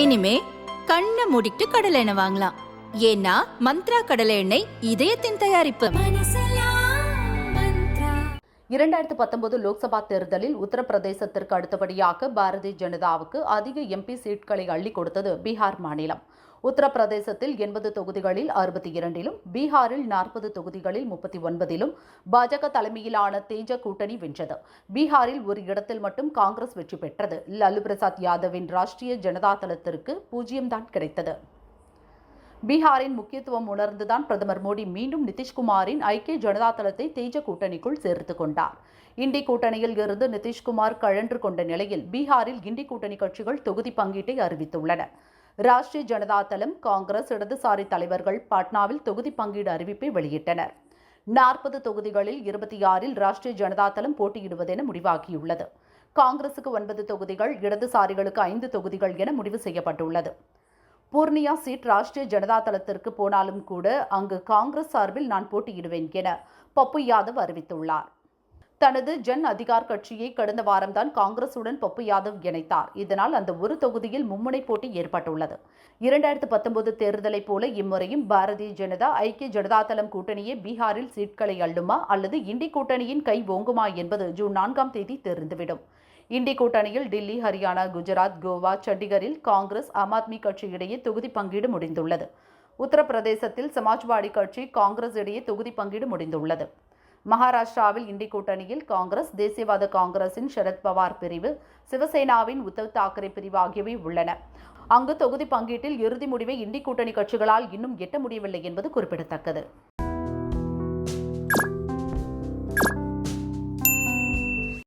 இனிமே கண்ணை மூடிட்டு கடலை எண்ணெய் வாங்கலாம். ஏன்னா மந்த்ரா கடலை எண்ணெய் இதயத்தின் தயாரிப்பு. இரண்டாயிரத்து பத்தொன்பது லோக்சபா தேர்தலில் உத்தரப்பிரதேசத்திற்கு அடுத்தபடியாக பாரதிய ஜனதாவுக்கு அதிக எம்பி சீட்களை அள்ளி கொடுத்தது பீகார் மாநிலம். உத்தரப்பிரதேசத்தில் எண்பது தொகுதிகளில் அறுபத்தி இரண்டிலும் பீகாரில் நாற்பது தொகுதிகளில் முப்பத்தி ஒன்பதிலும் பாஜக தலைமையிலான தேஜ கூட்டணி வென்றது. பீகாரில் ஒரு இடத்தில் மட்டும் காங்கிரஸ் வெற்றி பெற்றது. லல்லு பிரசாத் யாதவின் ராஷ்டிரிய ஜனதா தளத்திற்கு பூஜ்ஜியம்தான் கிடைத்தது. பீகாரின் முக்கியத்துவம் உணர்ந்துதான் பிரதமர் மோடி மீண்டும் நிதிஷ்குமாரின் ஐக்கிய ஜனதா தளத்தை தேஜ கூட்டணிக்குள் சேர்த்து கொண்டார். இண்டி கூட்டணியில் இருந்து நிதிஷ்குமார் கழன்று கொண்ட நிலையில் பீகாரில் இண்டி கூட்டணி கட்சிகள் தொகுதி பங்கீட்டை அறிவித்துள்ளன. ராஷ்டிரிய ஜனதா தளம் காங்கிரஸ் இடதுசாரி தலைவர்கள் பாட்னாவில் தொகுதி பங்கீடு அறிவிப்பை வெளியிட்டனர். நாற்பது தொகுதிகளில் இருபத்தி ஆறில் ராஷ்டிரிய ஜனதா தளம் போட்டியிடுவதென முடிவாகியுள்ளது. காங்கிரசுக்கு ஒன்பது தொகுதிகள் இடதுசாரிகளுக்கு ஐந்து தொகுதிகள் என முடிவு செய்யப்பட்டுள்ளது. பூர்ணியா சீட் ராஷ்டிரிய ஜனதா தளத்திற்கு போனாலும் கூட அங்கு காங்கிரஸ் சார்பில் நான் போட்டியிடுவேன் என பப்பு யாதவ் அறிவித்துள்ளார். தனது ஜன் அதிகார் கட்சியை கடந்த வாரம்தான் காங்கிரசுடன் பப்பு யாதவ் இணைத்தார். இதனால் அந்த ஒரு தொகுதியில் மும்முனை போட்டி ஏற்பட்டுள்ளது. இரண்டாயிரத்து பத்தொன்பது தேர்தலைப் போல இம்முறையும் பாரதிய ஜனதா ஐக்கிய ஜனதா தளம் கூட்டணியே பீகாரில் சீட்களை அள்ளுமா அல்லது இண்டி கூட்டணியின் கை ஓங்குமா என்பது ஜூன் நான்காம் தேதி தெரிந்துவிடும். இண்டி கூட்டணியில் டில்லி ஹரியானா குஜராத் கோவா சண்டிகரில் காங்கிரஸ் ஆம் ஆத்மி கட்சி இடையே தொகுதி பங்கீடு முடிந்துள்ளது. உத்தரப்பிரதேசத்தில் சமாஜ்வாடி கட்சி காங்கிரஸ் இடையே தொகுதி பங்கீடு முடிந்துள்ளது. மகாராஷ்டிராவில் இண்டி கூட்டணியில் காங்கிரஸ் தேசியவாத காங்கிரசின் சரத்பவார் பிரிவு சிவசேனாவின் உத்தவ் தாக்கரே பிரிவு ஆகியவை உள்ளன. அங்கு தொகுதி பங்கீட்டில் இறுதி முடிவை இண்டி கூட்டணி கட்சிகளால் இன்னும் எட்ட முடியவில்லை என்பது குறிப்பிடத்தக்கது.